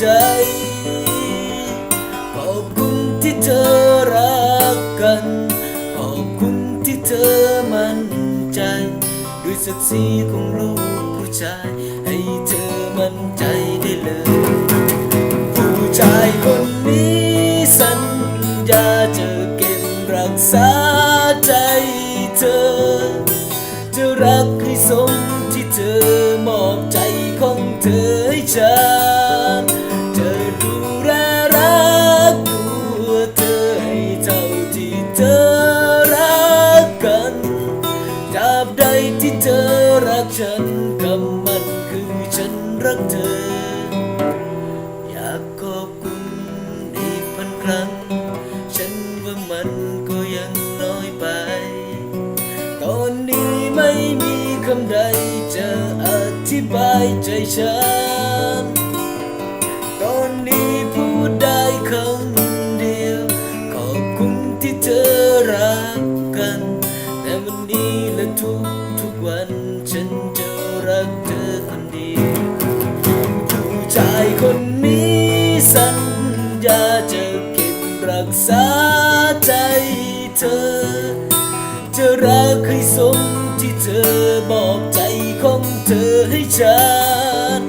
ใจ ขอบคุณที่เธอรักกัน ขอบคุณที่เธอมั่นใจ ด้วยศักดิ์ศรีของลูกผู้ชาย ให้เธอมั่นใจได้เลย ผู้ชายคนนี้สัญญาจะเก็บรักษาใจเธอ จะรักให้สมที่เธอมอบใจของเธอให้ฉัน เธอรักฉันคำมันคือฉันรักเธอ อยากขอบคุณอีกพันครั้ง ฉันว่ามันก็ยังน้อยไป ตอนนี้ไม่มีคำใดจะอธิบายใจฉัน ตอนนี้พูดได้คำเดียว ขอบคุณที่เธอรักกัน แต่วันนี้และทุก วันฉันจะรักเธอคนเดียวผู้ชายคนนี้สัญญาจะเก็บรักษาใจเธอ จะรักให้สมที่เธอบอกใจของเธอให้ฉัน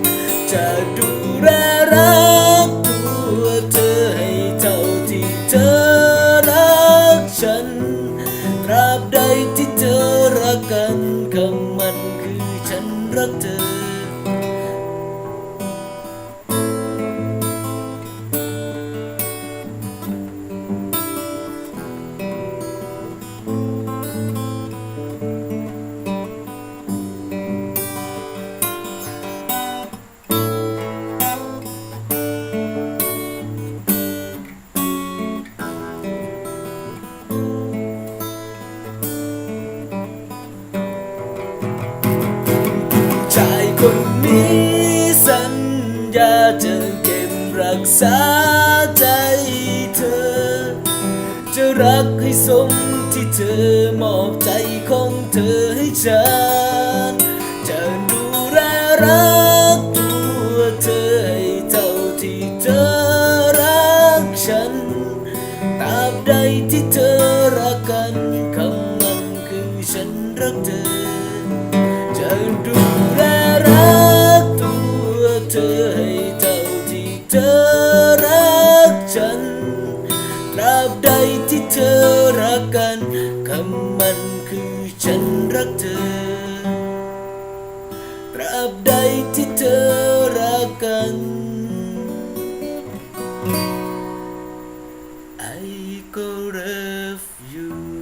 จะดูแลรัก นี้สัญญาจะเก็บรักษาใจเธอ จะรักให้สมที่เธอมอบใจของเธอให้ฉัน จะดูแลรักตัวเธอให้เท่าที่เธอรักฉันตราบใดที่เธอ เธอให้เท่าที่เธอรักฉันตราบใดที่เธอรักกันคำมันคือฉันรักเธอตราบใดที่เธอรักกันไอก็รักอ you